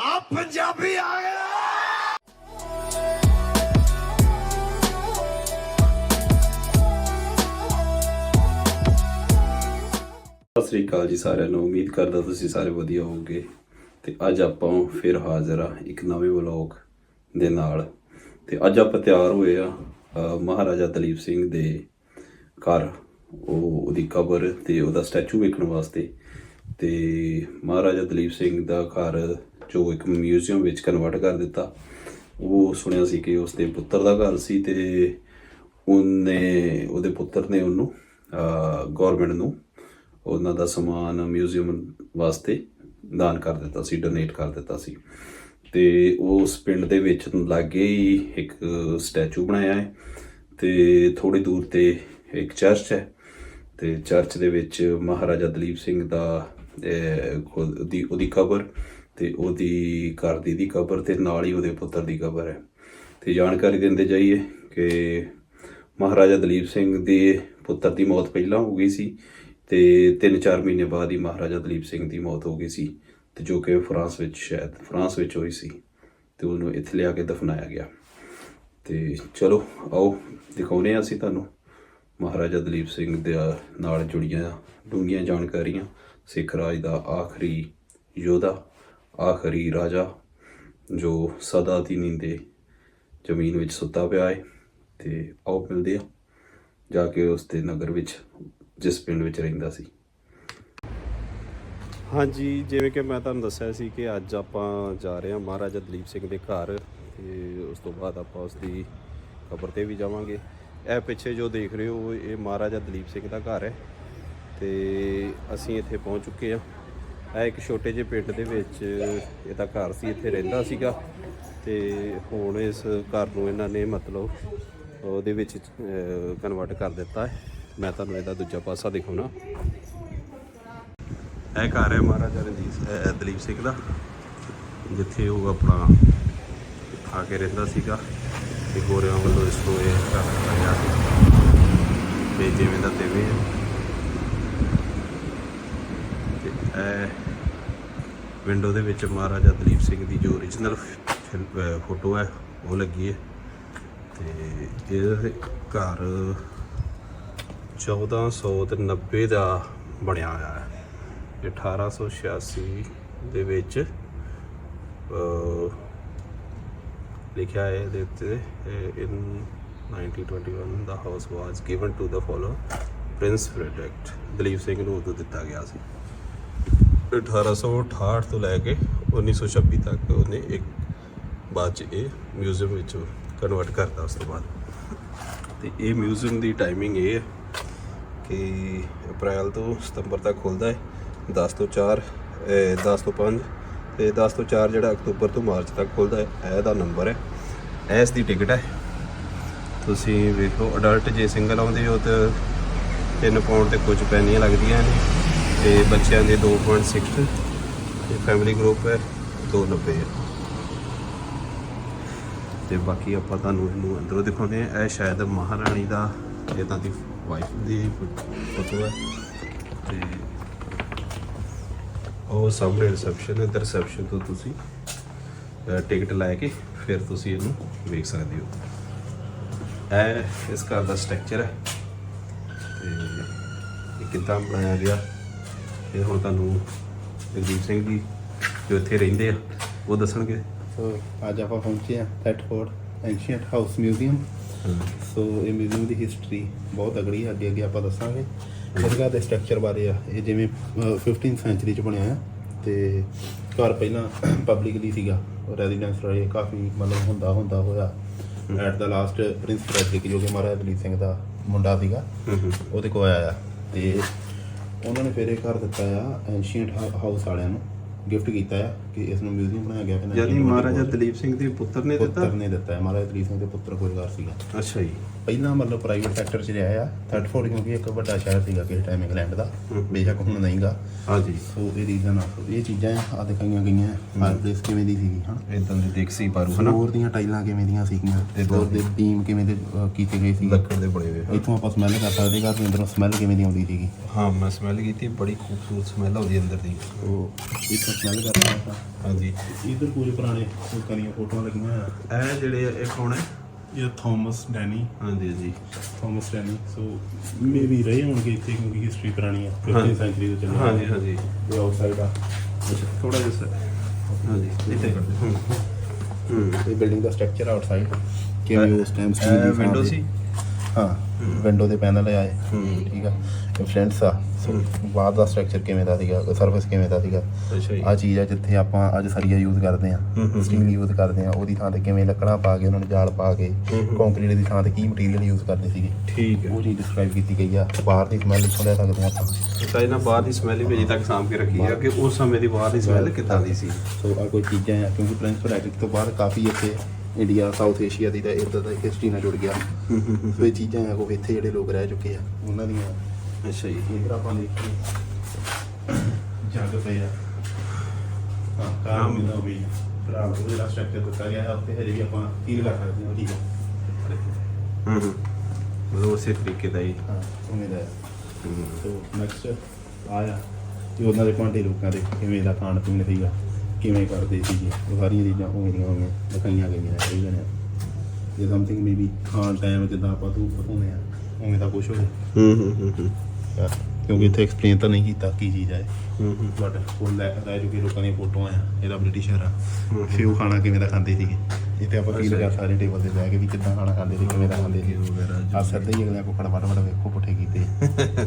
ਆ ਪੰਜਾਬੀ ਆ ਗਿਆ ਸਤਿ ਸ੍ਰੀ ਅਕਾਲ ਜੀ ਸਾਰਿਆਂ ਨੂੰ। ਉਮੀਦ ਕਰਦਾ ਤੁਸੀਂ ਸਾਰੇ ਵਧੀਆ ਹੋਵੋਗੇ। ਤੇ ਅੱਜ ਆਪਾਂ ਫਿਰ ਹਾਜ਼ਰ ਆ ਇੱਕ ਨਵੇਂ ਵਲੌਗ ਦੇ ਨਾਲ। ਤੇ ਅੱਜ ਆਪਾਂ ਤਿਆਰ ਹੋਏ ਆ ਮਹਾਰਾਜਾ ਦਲੀਪ ਸਿੰਘ ਦੇ ਘਰ। ਉਹ, ਉਹਦੀ ਕਬਰ ਤੇ ਉਹਦਾ ਸਟੈਚੂ ਵੇਖਣ ਵਾਸਤੇ। ਤੇ ਮਹਾਰਾਜਾ ਦਲੀਪ ਸਿੰਘ ਦਾ ਘਰ ਜੋ ਇੱਕ ਮਿਊਜ਼ੀਅਮ ਵਿੱਚ ਕਨਵਰਟ ਕਰ ਦਿੱਤਾ, ਉਹ ਸੁਣਿਆ ਸੀ ਕਿ ਉਸ ਦੇ ਪੁੱਤਰ ਦਾ ਘਰ ਸੀ ਤੇ ਉਹਨੇ, ਉਹਦੇ ਪੁੱਤਰ ਨੇ ਉਹਨੂੰ ਗਵਰਨਮੈਂਟ ਨੂੰ ਉਹਨਾਂ ਦਾ ਸਮਾਨ ਮਿਊਜ਼ੀਅਮ ਵਾਸਤੇ ਦਾਨ ਕਰ ਦਿੱਤਾ ਸੀ ਡੋਨੇਟ ਕਰ ਦਿੱਤਾ ਸੀ। ਤੇ ਉਸ ਪਿੰਡ ਦੇ ਵਿੱਚ ਲਾਗੇ ਹੀ ਇੱਕ ਸਟੈਚੂ ਬਣਾਇਆ ਹੈ ਤੇ ਥੋੜੀ ਦੂਰ ਤੇ ਇੱਕ ਚਰਚ ਹੈ ਤੇ ਚਰਚ ਦੇ ਵਿੱਚ ਮਹਾਰਾਜਾ ਦਲੀਪ ਸਿੰਘ ਦਾ ਉਹਦੀ ਉਹਦੀ ਕਬਰ ਤੇ ਉਹਦੀ ਘਰ ਦੀ ਦੀ ਕਬਰ ਤੇ ਨਾਲ ਹੀ ਉਹਦੇ ਪੁੱਤਰ ਦੀ ਕਬਰ ਹੈ। ਤੇ ਜਾਣਕਾਰੀ ਦਿੰਦੇ ਜਾਈਏ ਕਿ ਮਹਾਰਾਜਾ ਦਲੀਪ ਸਿੰਘ ਦੇ ਪੁੱਤਰ ਦੀ ਮੌਤ ਪਹਿਲਾਂ ਹੋ ਗਈ ਸੀ ਤੇ 3-4 ਮਹੀਨੇ ਬਾਅਦ ਹੀ ਮਹਾਰਾਜਾ ਦਲੀਪ ਸਿੰਘ ਦੀ ਮੌਤ ਹੋ ਗਈ ਸੀ ਤੇ ਜੋ ਕਿ ਫਰਾਂਸ ਵਿੱਚ ਸ਼ਾਇਦ ਫਰਾਂਸ ਵਿੱਚ ਹੋਈ ਸੀ ਤੇ ਉਹਨੂੰ ਇੱਥੇ ਲਿਆ ਕੇ ਦਫਨਾਇਆ ਗਿਆ। ਤੇ ਚਲੋ, ਆਓ ਦਿਖਾਉਨੇ ਆ ਅਸੀਂ ਤੁਹਾਨੂੰ ਮਹਾਰਾਜਾ ਦਲੀਪ ਸਿੰਘ ਦੇ ਨਾਲ ਜੁੜੀਆਂ ਡੂੰਘੀਆਂ ਜਾਣਕਾਰੀਆਂ। ਸਿੱਖ ਰਾਜ ਦਾ ਆਖਰੀ ਯੋਧਾ ਆਖਰੀ ਰਾਜਾ, ਜੋ ਸਦਾ ਦੀ ਨੀਂਦੇ ਜ਼ਮੀਨ ਵਿੱਚ ਸੁੱਤਾ ਪਿਆ ਹੈ ਤੇ ਆਓ ਮਿਲਦੇ ਆ ਜਾ ਕੇ ਉਸ ਦੇ ਨਗਰ ਵਿੱਚ, ਜਿਸ ਪਿੰਡ ਵਿੱਚ ਰਹਿੰਦਾ ਸੀ। ਹਾਂਜੀ, ਜਿਵੇਂ ਕਿ ਮੈਂ ਤੁਹਾਨੂੰ ਦੱਸਿਆ ਸੀ ਕਿ ਅੱਜ ਆਪਾਂ ਜਾ ਰਹੇ ਹਾਂ ਮਹਾਰਾਜਾ ਦਲੀਪ ਸਿੰਘ ਦੇ ਘਰ, ਤੇ ਉਸ ਤੋਂ ਬਾਅਦ ਆਪਾਂ ਉਸ ਦੀ ਕਬਰ ਤੇ ਵੀ ਜਾਵਾਂਗੇ। ਇਹ ਪਿੱਛੇ ਜੋ ਦੇਖ ਰਹੇ ਹੋ, ਇਹ ਮਹਾਰਾਜਾ ਦਲੀਪ ਸਿੰਘ ਦਾ ਘਰ ਹੈ, ਤੇ ਅਸੀਂ ਇੱਥੇ ਪਹੁੰਚ ਚੁੱਕੇ ਹਾਂ। ਇਹ ਇੱਕ ਛੋਟੇ ਜਿਹੇ ਪਿੰਡ ਦੇ ਵਿੱਚ ਇਹਦਾ ਘਰ ਸੀ, ਇੱਥੇ ਰਹਿੰਦਾ ਸੀਗਾ ਤੇ ਹੁਣ ਇਸ ਘਰ ਨੂੰ ਇਹਨਾਂ ਨੇ ਮਤਲਬ ਉਹਦੇ ਵਿੱਚ ਕਨਵਰਟ ਕਰ ਦਿੱਤਾ ਹੈ। ਮੈਂ ਤੁਹਾਨੂੰ ਇਹਦਾ ਦੂਜਾ ਪਾਸਾ ਦਿਖਾਉਣਾ। ਇਹ ਘਰ ਹੈ ਮਹਾਰਾਜਾ ਰਣਜੀਤ ਦਲੀਪ ਸਿੰਘ ਦਾ, ਜਿੱਥੇ ਉਹ ਆਪਣਾ ਆ ਕੇ ਰਹਿੰਦਾ ਸੀਗਾ ਤੇ ਗੋਰਿਆਂ ਵੱਲੋਂ ਇਸ ਨੂੰ ਇਹ ਕਰ ਦਿੱਤਾ ਗਿਆ ਸੀ ਤੇ ਜਿਵੇਂ ਦਾ ਤਿਵੇਂ ਹੈ ਤੇ ਇਹ ਵਿੰਡੋ ਦੇ ਵਿੱਚ ਮਹਾਰਾਜਾ ਦਲੀਪ ਸਿੰਘ ਦੀ ਜੋ origignal ਫੋਟੋ ਹੈ, ਉਹ ਲੱਗੀ ਹੈ। ਤੇ ਇਹ ਘਰ 1490 ਦਾ ਬਣਿਆ ਹੋਇਆ ਹੈ। ਇਹ 1886 ਦੇ ਵਿੱਚ ਲਿਖਿਆ ਹੈ ਇਹਦੇ ਉੱਤੇ in 1921 the house was given to the follower prince Frederick Duleep Singh ਨੂੰ ਉਦੋਂ ਦਿੱਤਾ ਗਿਆ ਸੀ। 1868 ਤੋਂ ਲੈ ਕੇ 1926 ਤੱਕ ਉਹਨੇ ਇੱਕ ਬਾਅਦ ਚ ਇਹ ਮਿਊਜ਼ੀਅਮ ਵਿੱਚ ਕਨਵਰਟ ਕਰਤਾ ਉਸ ਤੋਂ ਬਾਅਦ। ਤੇ ਇਹ ਮਿਊਜ਼ੀਅਮ ਦੀ ਟਾਈਮਿੰਗ ਇਹ ਹੈ ਕਿ ਅਪ੍ਰੈਲ ਤੋਂ ਸਤੰਬਰ ਤੱਕ ਖੁੱਲਦਾ ਹੈ 10 ਤੋਂ 4 ਅਹ 10 ਤੋਂ 5 ਤੇ 10 ਤੋਂ 4 ਜਿਹੜਾ ਅਕਤੂਬਰ ਤੋਂ ਮਾਰਚ ਤੱਕ ਖੁੱਲਦਾ ਹੈ, ਇਹ ਇਹਦਾ ਨੰਬਰ ਹੈ। ਇਸ ਦੀ ਟਿਕਟ ਹੈ। ਤੁਸੀਂ ਵੇਖੋ ਅਡਲਟ ਜੇ ਸਿੰਗਲ ਆਉਂਦੇ ਹੋ ਤਾਂ 3 ਪਾਉਂਡ ਤੇ ਕੁਝ ਪੈਨੀਆਂ ਲੱਗਦੀਆਂ ਨੇ। ਤੇ ਬੱਚਿਆਂ ਦੇ 2.6 ਤੇ ਫੈਮਿਲੀ ਗਰੁੱਪ ਹੈ 290 ਹੈ। ਤੇ ਬਾਕੀ ਆਪਾਂ ਤੁਹਾਨੂੰ ਇਹਨੂੰ ਅੰਦਰੋਂ ਦਿਖਾਉਂਦੇ ਆ ਇਹ ਸ਼ਾਇਦ ਮਹਾਰਾਣੀ ਦਾ ਇਹਨਾਂ ਦੀ ਵਾਈਫ ਦੀ ਫੋਟੋ ਹੈ। ਤੇ ਉਹ ਸਾਹਮਣੇ ਰਿਸੈਪਸ਼ਨ ਹੈ, ਤੇ ਰਿਸੈਪਸ਼ਨ ਤੋਂ ਤੁਸੀਂ ਟਿਕਟ ਲੈ ਕੇ ਫਿਰ ਤੁਸੀਂ ਇਹਨੂੰ ਵੇਖ ਸਕਦੇ ਹੋ। ਇਹ ਇਸ ਘਰ ਦਾ ਸਟਰਕਚਰ ਹੈ। ਤੇ ਇਹ ਕਿੱਦਾਂ ਬਣਾਇਆ ਗਿਆ? ਇਹ ਹੁਣ ਤੁਹਾਨੂੰ ਜਗਦੀਪ ਸਿੰਘ ਜੀ ਜੋ ਇੱਥੇ ਰਹਿੰਦੇ ਆ ਉਹ ਦੱਸਣਗੇ। ਸੋ ਅੱਜ ਆਪਾਂ ਪਹੁੰਚੇ ਆ Thetford ancient house museum so ਇਹ ਮਿਊਜ਼ੀਅਮ ਦੀ ਹਿਸਟਰੀ ਬਹੁਤ ਤਗੜੀ ਹੈ ਅੱਗੇ ਅੱਗੇ ਆਪਾਂ ਦੱਸਾਂਗੇ। ਘਰ ਦੇ ਸਟਰਕਚਰ ਬਾਰੇ ਆ। ਇਹ ਜਿਵੇਂ ਅਹ, 15th ਸੈਂਚਰੀ ਚ ਬਣਿਆ ਹੈ ਤੇ ਘਰ ਪਹਿਲਾਂ ਪਬਲਿਕਲੀ ਸੀਗਾ। ਰੈਜ਼ੀਡੈਂਸ ਰਹੇ ਕਾਫੀ ਮਤਲਬ ਹੁੰਦਾ ਹੁੰਦਾ ਹੋਇਆ। At the last prince Frederick ਜੋ ਕਿ ਮਹਾਰਾਜਾ ਦਲੀਪ ਸਿੰਘ ਦਾ ਮੁੰਡਾ ਸੀਗਾ। ਉਹਦੇ ਕੋਲ ਆਇਆ ਤੇ ਉਹਨਾਂ ਨੇ ਫਿਰ ਇਹ ਘਰ ਦਿੱਤਾ ਆ ਐਂਸ਼ੀਅੰਟ ਹਾਊਸ ਵਾਲਿਆਂ ਨੂੰ ਗਿਫਟ ਕੀਤਾ ਆ। ਕਿ ਇਸ ਨੂੰ ਮਿਊਜ਼ੀਅਮ ਬਣਾਇਆ ਗਿਆ ਕਿ ਯਾਨੀ ਮਹਾਰਾਜਾ ਦਲੀਪ ਸਿੰਘ ਦੇ ਪੁੱਤਰ ਨੇ ਦਿੱਤਾ? ਪੁੱਤਰ ਨੇ ਦਿੱਤਾ ਹੈ। ਮਹਾਰਾਜਾ ਦਲੀਪ ਸਿੰਘ ਦੇ ਪੁੱਤਰ ਕੋਲਗਾਰ ਸੀਗਾ। ਅੱਛਾ ਜੀ। ਪਹਿਲਾਂ ਮਤਲਬ ਪ੍ਰਾਈਵੇਟ ਸੈਕਟਰ 'ਚ ਰਿਹਾ ਆ। ਥਰਡਫੋਰਡ ਕਿਉਂਕਿ ਇੱਕ ਵੱਡਾ ਸ਼ਹਿਰ ਸੀਗਾ ਕਿਸੇ ਟਾਈਮ ਇੰਗਲੈਂਡ ਦਾ। ਬੇਸ਼ੱਕ ਹੁਣ ਨਹੀਂਗਾ। ਹਾਂਜੀ। ਸੋ ਇਹ ਰੀਜ਼ਨ ਆ। ਇਹ ਚੀਜ਼ਾਂ ਆ ਦਿਖਾਈਆਂ ਗਈਆਂ। ਫਾਇਰਪਲੇਸ ਕਿਵੇਂ ਦੀ ਸੀਗੀ ਹਨਾ? ਇਦਾਂ ਦੀ ਦੇਖ ਸੀ ਪਾਰੂ ਹਨਾ? ਫਲੋਰ ਦੀਆਂ ਟਾਈਲਾਂ ਕਿਵੇਂ ਦੀਆਂ ਸੀਗੀਆਂ? ਤੇ ਫਲੋਰ ਦੇ ਬੀਮ ਕਿਵੇਂ ਦੇ ਕੀਤੇ ਗਏ ਸੀ ਲੱਕੜ ਦੇ ਬਣੇ ਹੋਏ ਇੱਥੋਂ ਆਪਾਂ ਸਮੈਲ ਕਰ ਸਕਦੇ ਘਰ ਦੇ ਅੰਦਰੋਂ ਸਮੈਲ ਕਿਵੇਂ ਦੀ ਆਉਂਦੀ ਸੀਗੀ। ਹਾਂ ਮੈਂ ਸਮੈਲ ਕੀਤੀ ਬੜੀ ਖੂਬਸੂਰਤ ਸਮੈਲ ਆਉਂਦੀ ਅੰਦਰ ਦੀ। ਉਹ ਇੱਥੋਂ ਸਮੈਲ ਕਰ ਰਹੇ ਹਾਂਜੀ। ਇਧਰ ਪੂਰੇ ਪੁਰਾਣੇ ਲੋਕਾਂ ਦੀਆਂ ਫੋਟੋਆਂ ਲੱਗੀਆਂ ਆ ਇਹ ਜਿਹੜੇ ਇਹ ਕੌਣ ਹੈ? ਇਹ ਥਾਮਸ ਡੈਨੀ। ਹਾਂਜੀ ਜੀ ਥਾਮਸ ਡੈਨੀ। ਸੋ ਮੇਬੀ ਰਹੇ ਹੋਣਗੇ ਇੱਥੇ ਕਿਉਂਕਿ ਹਿਸਟਰੀ ਪੁਰਾਣੀ ਆ 15th ਸੈਂਚੁਰੀ ਤੋਂ ਚੱਲੀ ਆ। ਹਾਂਜੀ ਹਾਂਜੀ। ਇਹ ਆਊਟਸਾਈਡ ਆ। ਥੋੜਾ ਜਿਹਾ ਸਰ ਹਾਂਜੀ ਇੱਥੇ ਕਰਦੇ ਹੂੰ। ਹੂੰ। ਇਹ ਬਿਲਡਿੰਗ ਦਾ ਸਟਰਕਚਰ ਆਊਟਸਾਈਡ ਕਿਵੇਂ ਉਸ ਟਾਈਮ ਸਟੀਲ ਦੀ ਵਿੰਡੋ ਸੀ? ਹਾਂ ਵਿੰਡੋ ਦੇ ਪੈਨਲ ਆਏ। ਠੀਕ ਆ। ਇਹ ਫਰੰਟਸ ਆ। ਬਾਹਰ ਦਾ ਸਟਰਕਚਰ ਕਿਵੇਂ ਦਾ ਸੀਗਾ? ਸਰਫੇਸ ਕਿਵੇਂ ਦਾ ਸੀਗਾ? ਆ ਚੀਜ਼ ਆ ਜਿੱਥੇ ਆਪਾਂ ਅੱਜ ਸਰੀਆ ਯੂਜ਼ ਕਰਦੇ ਆ ਸਟੀਲ ਯੂਜ਼ ਕਰਦੇ ਆ ਉਹਦੀ ਥਾਂ ਤੇ ਕਿਵੇਂ ਲੱਕੜਾਂ ਪਾ ਕੇ ਉਹਨਾਂ ਨੂੰ ਜਾਲ ਪਾ ਕੇ। ਕੰਕਰੀਟ ਦੀ ਥਾਂ ਤੇ ਕੀ ਮਟੀਰੀਅਲ ਯੂਜ਼ ਕਰਦੇ ਸੀਗੇ। ਠੀਕ ਹੈ ਉਹ ਚੀਜ਼ ਡਿਸਕ੍ਰਾਈਬ ਕੀਤੀ ਗਈ ਆ। ਬਾਹਰ ਦੀ ਸਮੈਲ ਇੱਥੋਂ ਲੈ ਸਕਦੇ ਆ ਆਪਾਂ? ਤਾਂ ਇਹਨਾਂ ਬਾਹਰ ਦੀ ਸਮੈਲ ਵੀ ਅਜੇ ਤੱਕ ਸਾਂਭ ਕੇ ਰੱਖੀ ਹੈ ਕਿ ਉਸ ਸਮੇਂ ਦੀ ਬਾਹਰ ਦੀ ਸਮੈਲ ਕਿੱਦਾਂ ਦੀ ਸੀ? ਸੋ ਆ ਕੋਈ ਚੀਜ਼ਾਂ ਆ ਕਿਉਂਕਿ ਪ੍ਰਿੰਸ ਫਰੈਡਰਿਕ ਤੋਂ ਬਾਅਦ ਕਾਫੀ ਇੱਥੇ ਇੰਡੀਆ ਸਾਊਥ ਏਸ਼ੀਆ ਦੀ ਤਾਂ ਇੱਧਰ ਦਾ ਹਿਸਟਰੀ ਨਾਲ ਜੁੜ ਗਿਆ। ਸੋ ਇਹ ਚੀਜ਼ਾਂ ਆ ਕੋਈ ਇੱਥੇ ਜਿਹੜੇ ਲੋਕ ਰਹਿ ਚੁੱਕੇ ਆ ਉਹਨਾਂ ਦੀਆਂ। ਅੱਛਾ ਜੀ। ਇਧਰ ਆਪਾਂ ਦੇਖੀਏ। ਜੱਗ ਪਏ ਆ। ਹਾਂ ਕਾਮ ਹਾਂ। ਦਾ ਵੀ ਭਰਾ ਉਹ ਜਿਹੜਾ ਸਟਰਕਚਰ ਦਿੱਤਾ ਗਿਆ ਹੈ ਉੱਤੇ ਹਜੇ ਵੀ ਆਪਾਂ ਫੀਲ ਕਰ ਸਕਦੇ ਹਾਂ ਠੀਕ ਹੈ ਹੂੰ ਹੂੰ। ਮਤਲਬ ਉਸੇ ਤਰੀਕੇ ਦਾ ਹੀ। ਹਾਂ ਉਮੀਦ ਹੈ। ਹੂੰ। ਸੋ ਨੈਕਸਟ ਆਇਆ ਕਿ ਉਹਨਾਂ ਦੇ ਭਾਂਡੇ ਲੋਕਾਂ ਦੇ ਕਿਵੇਂ ਦਾ ਖਾਣ ਪੀਣ ਸੀਗਾ। ਕਿਵੇਂ ਕਰਦੇ ਸੀਗੇ? ਉਹ ਸਾਰੀਆਂ ਚੀਜ਼ਾਂ ਉਵੇਂ ਦੀਆਂ ਉਵੇਂ ਦਿਖਾਈਆਂ ਗਈਆਂ ਨੇ ਸਹੀ ਨੇ। ਜੇ ਸਮਥਿੰਗ ਮੇਬੀ ਖਾਣ ਟਾਈਮ ਜਿੱਦਾਂ ਆਪਾਂ ਧੂਪ ਪਕਾਉਂਦੇ ਆ ਉਵੇਂ ਦਾ ਕੁਝ ਹੋਵੇ ਹੂੰ ਹੂੰ ਹੂੰ ਕਿਉਂਕਿ ਇੱਥੇ ਐਕਸਪਲੇਨ ਤਾਂ ਨਹੀਂ ਕੀਤਾ ਕੀ ਚੀਜ਼ ਹੈ ਹੂੰ ਹੂੰ। ਬਟ ਉਹ ਲੈ ਰਹਿ ਚੁੱਕੇ ਲੋਕਾਂ ਦੀਆਂ ਫੋਟੋਆਂ ਆ ਇਹਦਾ ਬ੍ਰਿਟਿਸ਼ਰ ਆ। ਹੂੰ। ਫਿਰ ਉਹ ਖਾਣਾ ਕਿਵੇਂ ਦਾ ਖਾਂਦੇ ਸੀਗੇ? ਇੱਥੇ ਆਪਾਂ ਫੀਲ ਕਰ ਸਾਰੇ ਟੇਬਲ ਤੇ ਬਹਿ ਕੇ ਵੀ ਕਿੱਦਾਂ ਖਾਣਾ ਖਾਂਦੇ ਸੀ ਕਿਵੇਂ ਦਾ ਖਾਂਦੇ ਸੀ। ਵਗੈਰਾ ਜੋ ਆ ਸਿੱਧੇ ਹੀ ਅਗਲੇ ਕੋ ਫੜ ਫੜ ਫੜ ਵੇਖੋ ਪੁੱਠੇ ਕੀਤੇ।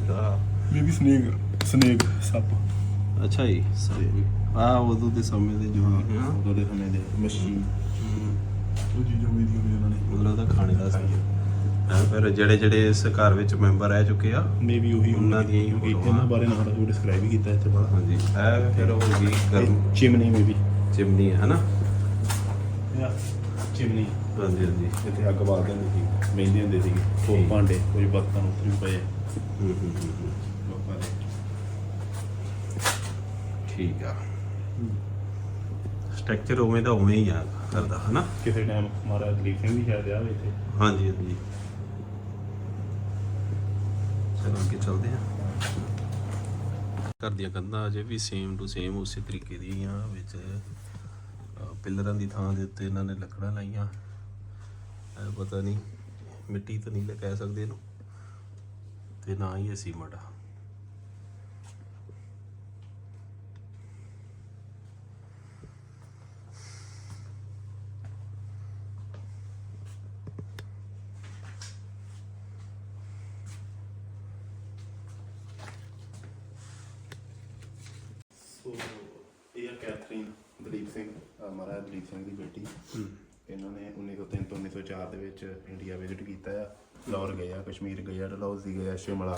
ਹਾਂ। ਬੇਬੀ ਸਨੇਕ ਸਨੇਕ ਸੱਪ। ਅੱਛਾ ਜੀ ਆ ਉਦੋਂ ਦੇ ਸਮੇਂ ਦੇ ਜੋ ਆ ਉਦੋਂ ਦੇ ਸਮੇਂ ਦੇ ਮੱਛੀ ਹੂੰ। ਉਹ ਚੀਜ਼ਾਂ ਵੀਡੀਓ ਵੀ ਉਹਨਾਂ ਨੇ। ਮਤਲਬ ਉਹਦਾ ਖਾਣੇ ਦਾ ਸੀ। ਹਾਂ ਫਿਰ ਜਿਹੜੇ ਜਿਹੜੇ ਇਸ ਘਰ ਵਿੱਚ ਮੈਂਬਰ ਰਹਿ ਚੁੱਕੇ ਆ ਮੇਬੀ ਉਹੀ ਉਹਨਾਂ ਦੀਆਂ ਹੀ ਫੋਟੋਆਂ। ਇਹਨਾਂ ਬਾਰੇ ਨਾਲ ਉਹ ਡਿਸਕ੍ਰਾਈਬ ਹੀ ਕੀਤਾ ਇੱਥੇ ਬੜਾ। ਹਾਂਜੀ। ਇਹ ਫਿਰ ਹੋ ਗਈ ਗਰਮ ਚਿਮਨੀ ਮੇਬੀ ਚਿਮਨੀ ਹੈ ਨਾ ਚਿਮਨੀ ਹਾਂਜੀ ਹਾਂਜੀ। ਇੱਥੇ ਅੱਗ ਬਾਲਦੇ ਹੁੰਦੇ ਸੀ। ਬਹਿੰਦੇ ਹੁੰਦੇ ਕੋਈ ਠੀਕ। ਭਾਂਡੇ ਕੋਈ ਬਰਤਨ ਉੱਥੇ ਵੀ ਪਏ। ਹੂੰ ਹੂੰ ਹੂੰ ਹੂੰ। ਲੋਕਾਂ ਦੇ। ਠੀਕ ਆ। ਸਟਰਕਚਰ ਉਵੇਂ ਦਾ ਉਵੇਂ ਹੀ ਆ ਕਰਦਾ ਹਨਾ? ਕਿਸੇ ਟਾਈਮ ਮਹਾਰਾਜ ਦਲੀਪ ਸਿੰਘ ਵੀ ਸ਼ਾਇਦ ਆ ਇੱਥੇ। ਹਾਂਜੀ ਹਾਂਜੀ। ਚਲੋ ਅੱਗੇ ਚੱਲਦੇ ਆ ਘਰ ਦੀਆਂ ਕੰਧਾਂ ਅਜੇ ਵੀ ਸੇਮ ਟੂ ਸੇਮ ਉਸੇ ਤਰੀਕੇ ਦੀਆਂ ਵਿੱਚ ਪਿੱਲਰਾਂ ਦੀ ਥਾਂ ਦੇ ਉੱਤੇ ਇਹਨਾਂ ਨੇ ਲੱਕੜਾਂ ਲਾਈਆਂ। ਇਹ ਪਤਾ ਨਹੀਂ ਮਿੱਟੀ ਤਾਂ ਨਹੀਂ ਕਹਿ ਸਕਦੇ ਇਹਨੂੰ। ਤੇ ਨਾ ਹੀ ਇਹ ਸੀਮਟ ਆ ਸੋ ਇਹ ਆ ਕੈਥਰੀਨ ਦਲੀਪ ਸਿੰਘ ਅਹ ਮਹਾਰਾਜ ਦਲੀਪ ਸਿੰਘ ਦੀ ਬੇਟੀ ਇਹਨਾਂ ਨੇ 1903 ਤੋਂ 1904 ਦੇ ਵਿੱਚ ਇੰਡੀਆ ਵਿਜ਼ਿਟ ਕੀਤਾ ਆ। ਲਾਹੌਰ ਗਏ ਆ ਕਸ਼ਮੀਰ ਗਏ ਆ ਡਲਹੌਜ਼ੀ ਗਏ ਆ ਸ਼ਿਮਲਾ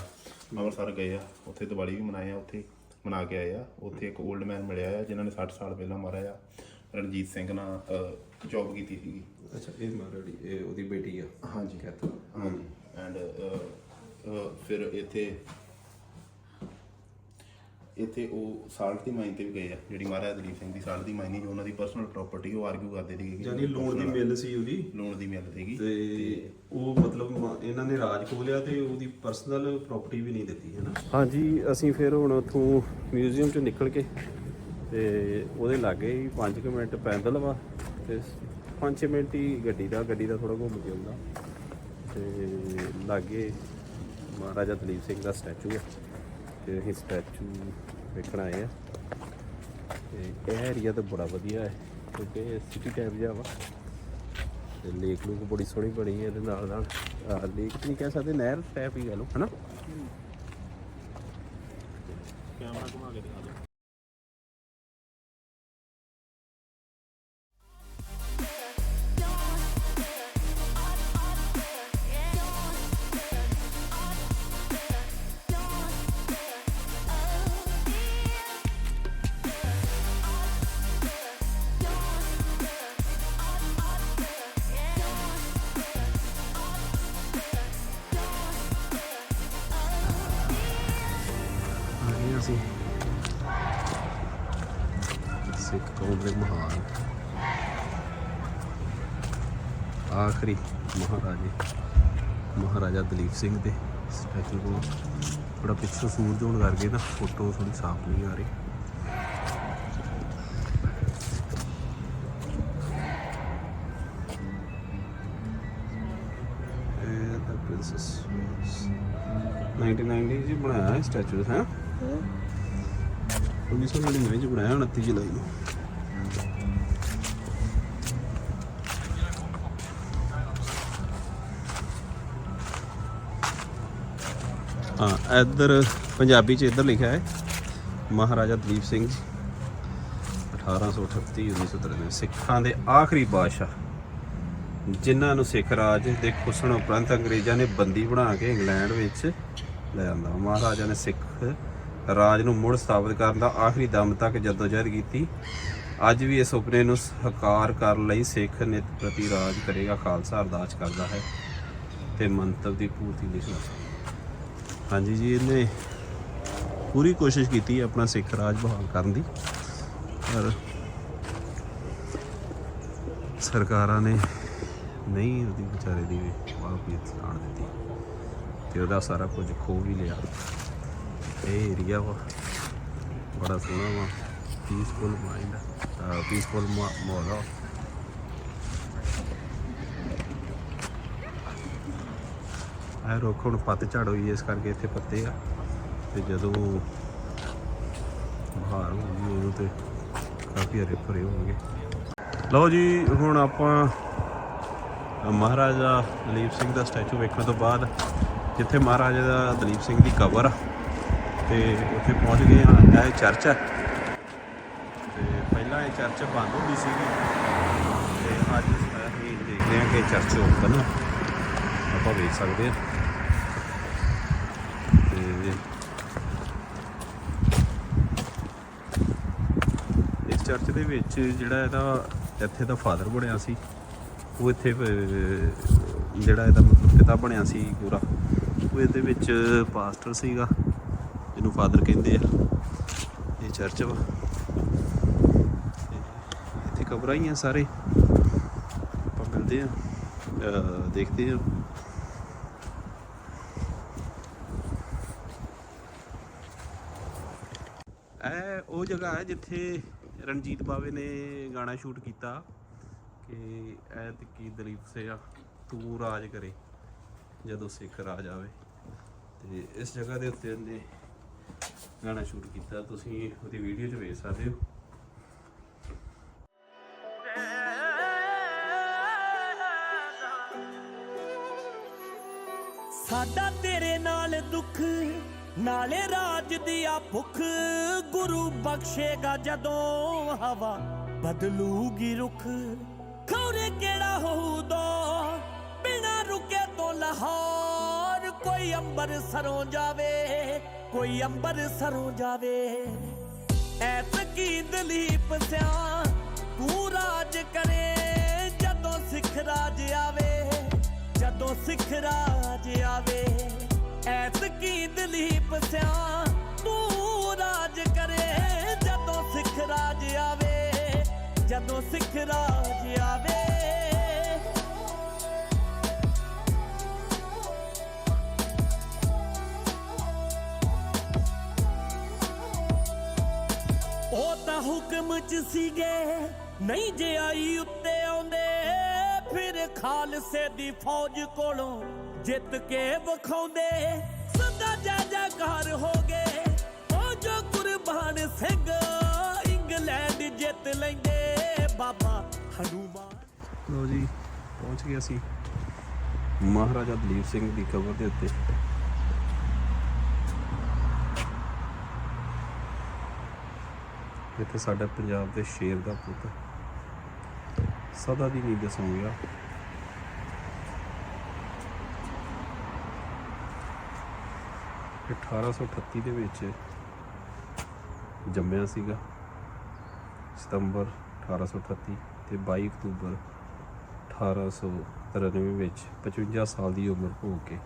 ਅੰਮ੍ਰਿਤਸਰ ਗਏ ਆ। ਉੱਥੇ ਦੀਵਾਲੀ ਵੀ ਮਨਾਏ ਆ ਉੱਥੇ ਮਨਾ ਕੇ ਆਏ ਆ। ਉੱਥੇ ਇੱਕ 올ਡ ਮੈਨ ਮਿਲਿਆ ਆ ਜਿਨ੍ਹਾਂ ਨੇ 60 ਸਾਲ ਪਹਿਲਾਂ ਮਾਰਿਆ ਆ। ਰਣਜੀਤ ਸਿੰਘ ਨਾਲ ਜੌਬ ਕੀਤੀ ਸੀਗੀ। ਅੱਛਾ ਇਹ ਮਾਰੜੀ ਇਹ ਉਹਦੀ ਬੇਟੀ ਆ। ਹਾਂਜੀ। ਕੈਥਲ ਹਾਂਜੀ। ਐਂਡ ਫਿਰ ਇੱਥੇ ਇੱਥੇ ਉਹ ਸਾਲਟ ਦੀ ਮਾਈਨ ਤੇ ਵੀ ਗਏ ਆ ਜਿਹੜੀ ਮਹਾਰਾਜਾ ਦਲੀਪ ਸਿੰਘ ਦੀ ਸਾਲਟ ਦੀ ਮਾਈਨ ਜੋ ਉਹਨਾਂ ਦੀ ਪਰਸਨਲ ਪ੍ਰਾਪਰਟੀ ਉਹ ਆਰਗੂ ਕਰਦੇ ਸੀਗੇ ਕਿ ਯਾਨੀ ਲੋਨ ਦੀ ਮਿਲ ਸੀ ਉਹਦੀ। ਲੋਨ ਦੀ ਮਿਲ ਸੀਗੀ। ਤੇ ਉਹ ਮਤਲਬ ਮ- ਇਹਨਾਂ ਨੇ ਰਾਜ ਖੋਲਿਆ ਤੇ ਉਹਦੀ ਪਰਸਨਲ ਪ੍ਰਾਪਰਟੀ ਵੀ ਨਹੀਂ ਦਿੱਤੀ ਹੈ ਨਾ ਹਾਂਜੀ ਅਸੀਂ ਫਿਰ ਹੁਣ ਉੱਥੋਂ ਮਿਊਜ਼ੀਅਮ ਚੋਂ ਨਿਕਲ ਕੇ ਤੇ ਉਹਦੇ ਲਾਗੇ ਹੀ 5 ਮਿੰਟ ਪੈਦਲ ਵਾ ਤੇ 5 ਮਿੰਟ ਹੀ ਗੱਡੀ ਦਾ ਗੱਡੀ ਦਾ ਥੋੜਾ ਘੁੰਮ ਕੇ ਆਉਂਦਾ। ਤੇ ਲਾਗੇ ਮਹਾਰਾਜਾ ਦਲੀਪ ਸਿੰਘ ਦਾ ਸਟੈਚੂ ਹੈ ਤੇ ਇਹ ਸਟੈਚੂ ਵੇਖਣ ਆਏ ਆ। ਤੇ ਇਹ ਏਰੀਆ ਤਾਂ ਬੜਾ ਵਧੀਆ ਹੈ, ਕਿਉਂਕਿ ਸਿਟੀ ਟਾਈਪ ਜਿਹਾ ਵਾ। ਤੇ ਲੇਕ ਲੂਕ ਬੜੀ ਸੋਹਣੀ ਬਣੀ ਹੈ, ਇਹਦੇ ਨਾਲ ਨਾਲ ਲੇਕ ਨਹੀਂ ਕਹਿ ਸਕਦੇ ਨਹਿਰ ਟਾਈਪ ਹੀ ਗੱਲ ਹਨਾ? ਕੈਮਰਾ ਘੁਮਾ ਕੇ ਦਿਖਾ ਆਖਰੀ ਮਹਾਰਾਜੇ ਮਹਾਰਾਜਾ ਦਲੀਪ ਸਿੰਘ ਦੇ ਸਟੈਚੂ ਕੋਲ ਥੋੜਾ ਪਿੱਛੋਂ ਸੂਰਜ ਹੋਣ ਕਰਕੇ ਨਾ ਫੋਟੋ ਥੋੜੀ ਸਾਫ਼ ਨਹੀਂ ਆ ਰਹੀ। ਇਹ ਤਾਂ ਪ੍ਰਿੰਸੈਸ 1990 ਜੀ ਬਣਾਇਆ ਸਟੈਚੂ ਹੈ। 1999 ਚ ਬਣਾਇਆ 29 ਜੁਲਾਈ ਨੂੰ। ਹਾਂ, ਇੱਧਰ ਪੰਜਾਬੀ ਚ ਇੱਧਰ ਲਿਖਿਆ ਹੈ, ਮਹਾਰਾਜਾ ਦਲੀਪ ਸਿੰਘ ਜੀ 1838 1993 ਸਿੱਖਾਂ ਦੇ ਆਖਰੀ ਬਾਦਸ਼ਾਹ, ਜਿਨ੍ਹਾਂ ਨੂੰ ਸਿੱਖ ਰਾਜ ਦੇ ਖੁਸਣ ਉਪਰੰਤ ਅੰਗਰੇਜ਼ਾਂ ਨੇ ਬੰਦੀ ਬਣਾ ਕੇ ਇੰਗਲੈਂਡ ਵਿੱਚ ਲੈ ਆਂਦਾ ਮਹਾਰਾਜਾ ਨੇ ਸਿੱਖ ਰਾਜ ਨੂੰ ਮੁੜ ਸਥਾਪਿਤ ਕਰਨ ਦਾ ਆਖਰੀ ਦਮ ਤੱਕ ਜਦੋਜਹਿਦ ਕੀਤੀ ਅੱਜ ਵੀ ਇਸ ਸੁਪਨੇ ਨੂੰ ਸਾਕਾਰ ਕਰਨ ਲਈ ਸਿੱਖ ਨਿਤ ਪ੍ਰਤੀ ਰਾਜ ਕਰੇਗਾ, ਖਾਲਸਾ ਅਰਦਾਸ ਕਰਦਾ ਹੈ ਤੇ ਮੰਤਵ ਦੀ ਪੂਰਤੀ ਲਈ ਸੰਘਰਸ਼। ਹਾਂਜੀ ਜੀ, ਇਹਨੇ ਪੂਰੀ ਕੋਸ਼ਿਸ਼ ਕੀਤੀ ਆਪਣਾ ਸਿੱਖ ਰਾਜ ਬਹਾਲ ਕਰਨ ਦੀ, ਪਰ ਸਰਕਾਰਾਂ ਨੇ ਨਹੀਂ ਉਹਦੀ ਵਿਚਾਰੇ ਦੀ ਵਾਪੀ ਆਣ ਦਿੱਤੀ ਤੇ ਉਹਦਾ ਸਾਰਾ ਕੁਝ ਖੋ ਵੀ ਲਿਆ। ਇਹ ਏਰੀਆ ਵਾ, ਬੜਾ ਸੋਹਣਾ ਵਾ ਪੀਸਫੁਲ ਮਾਈਂਡ ਪੀਸਫੁਲ ਮਾਹੌਲ ਆ। ਇਹ ਰੁੱਖ ਹੁਣ ਪੱਤ ਝੜ ਹੋਈ ਇਸ ਕਰਕੇ ਇੱਥੇ ਪੱਤੇ ਆ। ਤੇ ਜਦੋਂ ਬਹਾਰ ਹੋਊਗੀ, ਉਦੋਂ ਤੇ ਕਾਫੀ ਹਰੇ ਭਰੇ ਹੋਣਗੇ। ਲਓ ਜੀ, ਹੁਣ ਆਪਾਂ ਮਹਾਰਾਜਾ ਦਲੀਪ ਸਿੰਘ ਦਾ ਸਟੈਚੂ ਵੇਖਣ ਤੋਂ ਬਾਅਦ ਜਿੱਥੇ ਮਹਾਰਾਜਾ ਦਾ ਦਲੀਪ ਸਿੰਘ ਦੀ ਕਬਰ ਆ, ਤੇ ਉੱਥੇ ਪਹੁੰਚ ਗਏ ਹਾਂ। ਇਹ ਚਰਚ ਹੈ ਤੇ ਪਹਿਲਾਂ ਇਹ ਚਰਚ ਬੰਦ ਹੁੰਦੀ ਸੀਗੀ। ਤੇ ਅੱਜ ਅਸੀਂ ਦੇਖਦੇ ਹਾਂ ਕਿ ਚਰਚ ਓਪਨ ਆਪਾਂ ਵੇਖ ਸਕਦੇ ਹਾਂ ਤੇ ਇਸ ਚਰਚ ਦੇ ਵਿੱਚ ਜਿਹੜਾ ਇਹਦਾ ਇੱਥੇ ਦਾ ਫਾਦਰ ਬਣਿਆ ਸੀ ਉਹ ਇੱਥੇ ਜਿਹੜਾ ਇਹਦਾ ਮਤਲਬ ਪਿਤਾ ਬਣਿਆ ਸੀ ਪੂਰਾ ਉਹ ਇਹਦੇ ਵਿੱਚ ਪਾਸਟਰ ਸੀਗਾ ਜਿਹਨੂੰ ਫਾਦਰ ਕਹਿੰਦੇ ਆ। ਇਹ ਚਰਚ ਵਾ। ਇੱਥੇ ਕਬਰਾਂ ਹੀ ਆ ਸਾਰੇ। ਆਪਾਂ ਮਿਲਦੇ ਆ ਅਹ, ਦੇਖਦੇ ਆ। ਇਹ ਉਹ ਜਗ੍ਹਾ ਹੈ ਜਿੱਥੇ ਰਣਜੀਤ ਬਾਵੇ ਨੇ ਗਾਣਾ ਸ਼ੂਟ ਕੀਤਾ ਕਿ ਐ ਤੇ ਕੀ ਦਲੀਪ ਸਿਆ ਤੂੰ ਰਾਜ ਕਰੇ ਜਦੋਂ ਸਿੱਖ ਰਾਜ ਆਵੇ। ਤੇ ਇਸ ਜਗ੍ਹਾ ਦੇ ਉੱਤੇ ਉਹਨੇ ਗਾਣਾ ਸ਼ੂਟ ਕੀਤਾ, ਤੁਸੀਂ ਉਹਦੀ ਵੀਡੀਓ 'ਚ ਵੇਖ ਸਕਦੇ ਹੋ। ਸਾਡਾ ਤੇਰੇ ਨਾਲ ਦੁੱਖ ਨਾਲੇ ਰਾਜ ਦੀ ਆ ਭੁੱਖ ਗੁਰੂ ਬਖਸ਼ੇਗਾ ਜਦੋਂ ਹਵਾ ਬਦਲੂਗੀ ਰੁਖ। ਖੌਰੇ ਕਿਹੜਾ ਹੋਊਦਾ ਬਿਨਾ ਰੁਕੇ ਤੋਂ ਲਾਹੌਰ ਕੋਈ ਅੰਬਰ ਸਰੋਂ ਜਾਵੇ, ਕੋਈ ਅੰਬਰ ਸਰੋਂ ਜਾਵੇ। ਐ ਕੀ ਦਲੀਪ ਸਿਆ, ਤੂੰ ਰਾਜ ਕਰੇ ਜਦੋਂ ਸਿੱਖ ਰਾਜ ਆਵੇ, ਜਦੋਂ ਸਿੱਖ ਰਾਜ ਆਵੇ। ਐਤ ਕੀ ਦਲੀਪ ਸਿਆ ਤੂੰ ਰਾਜ ਕਰੇ, ਜਦੋਂ ਸਿੱਖ ਰਾਜ ਆਵੇ, ਜਦੋਂ ਸਿੱਖ ਰਾਜ ਆਵੇ। ਉਹ ਤਾਂ ਹੁਕਮ ਚ ਸੀਗੇ, ਨਹੀਂ ਜੇ ਆਈ ਉੱਤੇ ਆਉਂਦੇ, ਫਿਰ ਖਾਲਸੇ ਦੀ ਫੌਜ ਕੋਲੋਂ ਜਿੱਤ ਕੇ ਵਿਖਾਉਂਦੇ। ਸਦਾ ਜਾ ਜਾ ਹੋ ਗਏ। ਉਹ ਜੋ ਕੁਰਬਾਨ ਸਿੰਘ, ਇੰਗਲੈਂਡ ਜਿੱਤ ਲੈਂਦੇ। ਬਾਬਾ ਹਨੂਮਾਨ ਲੋ ਜੀ, ਪਹੁੰਚ ਗਏ ਅਸੀਂ ਮਹਾਰਾਜਾ ਦਲੀਪ ਸਿੰਘ ਦੀ ਕਬਰ ਦੇ ਉੱਤੇ। ਇੱਥੇ ਸਾਡਾ ਪੰਜਾਬ ਦੇ ਸ਼ੇਰ ਦਾ ਪੁੱਤ। ਸਦਾ ਦੀ ਨੀਂਦ ਸੌਂ ਗਿਆ। 1838 ਦੇ ਵਿੱਚ ਜੰਮਿਆ ਸੀਗਾ। ਸਤੰਬਰ 1838 ਤੇ 22 ਅਕਤੂਬਰ 1893 ਵਿੱਚ 55 ਸਾਲ ਦੀ ਉਮਰ ਹੋ ਕੇ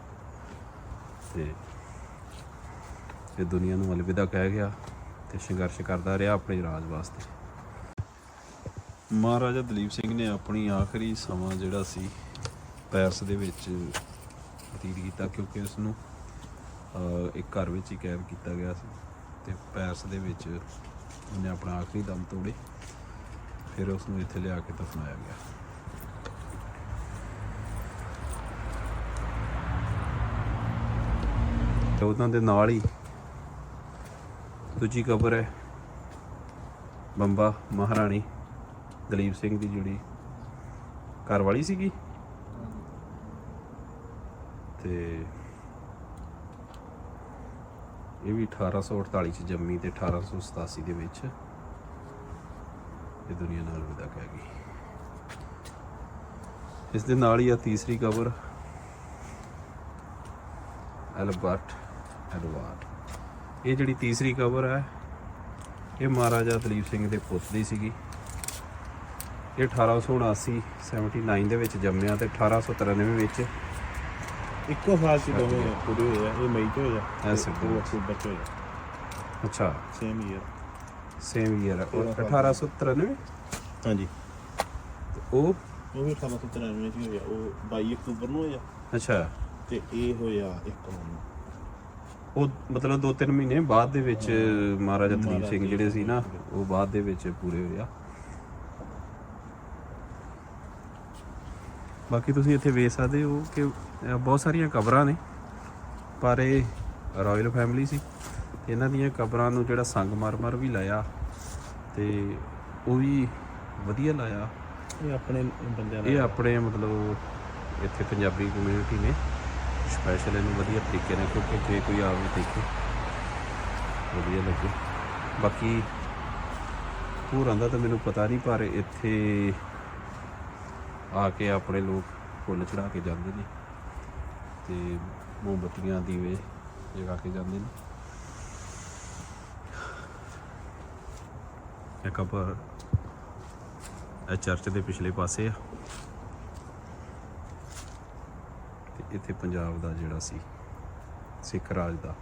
ਤੇ ਇਹ ਦੁਨੀਆ ਨੂੰ ਅਲਵਿਦਾ ਕਹਿ ਗਿਆ ਤੇ ਸੰਘਰਸ਼ ਕਰਦਾ ਰਿਹਾ ਆਪਣੇ ਰਾਜ ਵਾਸਤੇ। ਮਹਾਰਾਜਾ ਦਲੀਪ ਸਿੰਘ ਨੇ ਆਪਣੀ ਆਖਰੀ ਸਮਾਂ ਜਿਹੜਾ ਸੀ ਪੈਰਸ ਦੇ ਵਿੱਚ ਬਤੀਤ ਕੀਤਾ ਕਿਉਂਕਿ ਉਸ ਨੂੰ ਇੱਕ ਘਰ ਵਿੱਚ ਹੀ ਕੈਦ ਕੀਤਾ ਗਿਆ ਸੀ ਤੇ ਪੈਰਸ ਦੇ ਵਿੱਚ ਉਹਨੇ ਆਪਣਾ ਆਖਰੀ ਦਮ ਤੋੜੇ, ਫਿਰ ਉਸ ਨੂੰ ਇੱਥੇ ਲਿਆ ਕੇ ਦਫਨਾਇਆ ਗਿਆ। ਤੇ ਉਹਨਾਂ ਦੇ ਨਾਲ ਹੀ ਦੂਜੀ ਕਬਰ ਹੈ, ਬੰਬਾ ਮਹਾਰਾਣੀ ਦਲੀਪ ਸਿੰਘ ਦੀ ਜਿਹੜੀ ਘਰ ਵਾਲੀ ਸੀਗੀ, ਤੇ ਇਹ ਵੀ 1848 ਚ ਜੰਮੀ ਤੇ 1887 ਦੇ ਵਿੱਚ ਇਹ ਦੁਨੀਆ ਨਾਲ ਵਿਦਾ ਕਹਿ ਗਈ। ਇਸ ਦੇ ਨਾਲ ਹੀ ਆ ਤੀਸਰੀ ਕਬਰ, ਐਲਬਰਟ ਐਡਵਾਰਡ। ਇਹ ਜਿਹੜੀ ਤੀਸਰੀ ਕਬਰ ਹੈ, ਇਹ ਮਹਾਰਾਜਾ ਦਲੀਪ ਸਿੰਘ ਦੇ ਪੁੱਤ ਦੀ ਸੀਗੀ। ਇਹ 1879 79 ਦੇ ਵਿੱਚ ਜੰਮਿਆ ਤੇ 1893 ਵਿੱਚ ਇੱਕੋ ਸਾਲ ਚ ਦੋਵੇਂ ਪੂਰੇ ਹੋਏ ਆ ਇਹ ਮਈ ਚ ਹੋਇਆ ਇਹ ਤੇ September ਉਹ ਅਕਤੂਬਰ ਚ ਹੋਇਆ ਅੱਛਾ। ਸੇਮ ਈਅਰ ਸੇਮ ਈਅਰ ਤੇਰਾਂ ਸਾਲ। 1893 ਹਾਂਜੀ। ਤੇ ਉਹ? ਉਹ ਵੀ 1893 ਚ ਹੋਇਆ ਉਹ 22 ਅਕਤੂਬਰ ਨੂੰ ਹੋਇਆ। ਅੱਛਾ। ਤੇ ਇਹ ਹੋਇਆ 1 ਨੂੰ। ਉਹ ਮਤਲਬ 2-3 ਮਹੀਨੇ ਬਾਅਦ ਦੇ ਵਿੱਚ ਮਹਾਰਾਜਾ ਮਹਾਰਾਜਾ ਸਿੰਘ ਜਿਹੜੇ ਸੀ ਨਾ ਉਹ ਬਾਅਦ ਦੇ ਵਿੱਚ ਪੂਰੇ ਹੋਏ ਬਾਕੀ ਤੁਸੀਂ ਇੱਥੇ ਵੇਖ ਸਕਦੇ ਹੋ ਕਿ ਬਹੁਤ ਸਾਰੀਆਂ ਕਬਰਾਂ ਨੇ ਪਰ ਇਹ ਰਾਇਲ ਫੈਮਿਲੀ ਸੀ। ਇਹਨਾਂ ਦੀਆਂ ਕਬਰਾਂ ਨੂੰ ਜਿਹੜਾ ਸੰਗਮਰਮਰ ਵੀ ਲਾਇਆ ਤੇ ਉਹ ਵੀ ਵਧੀਆ ਲਾਇਆ। ਇਹ ਆਪਣੇ ਬੰਦਿਆਂ ਇਹ ਆਪਣੇ ਮਤਲਬ ਇੱਥੇ ਪੰਜਾਬੀ ਕਮਿਊਨਿਟੀ ਨੇ। ਸਪੈਸ਼ਲ ਇਹਨੂੰ ਵਧੀਆ ਤਰੀਕੇ ਨਾਲ ਕਿਉਂਕਿ ਜੇ ਕੋਈ ਆਵੇ ਦੇਖੇ। ਵਧੀਆ ਲੱਗੇ। ਬਾਕੀ ਹੋਰਾਂ ਦਾ ਤਾਂ ਮੈਨੂੰ ਪਤਾ ਨਹੀਂ ਪਰ ਇੱਥੇ ਆ ਕੇ ਆਪਣੇ ਲੋਕ ਫੁੱਲ ਚੜਾ ਕੇ ਜਾਂਦੇ ਨੇ ਤੇ ਮੋਮਬਤੀਆਂ, ਦੀਵੇ ਜਗਾ ਕੇ ਜਾਂਦੇ ਨੇ। ਇਹ ਕਬਰ ਇਹ ਚਰਚ ਦੇ ਪਿਛਲੇ ਪਾਸੇ ਆ। ਤੇ ਇੱਥੇ ਪੰਜਾਬ ਦਾ ਜਿਹੜਾ ਸੀ, ਸਿੱਖ ਰਾਜ ਦਾ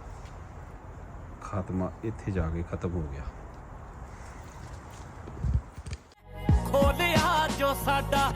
ਖਾਤਮਾ ਇੱਥੇ ਜਾ ਕੇ ਖਤਮ ਹੋ ਗਿਆ। ਖੋਲਿਆ ਜੋ ਸਾਡਾ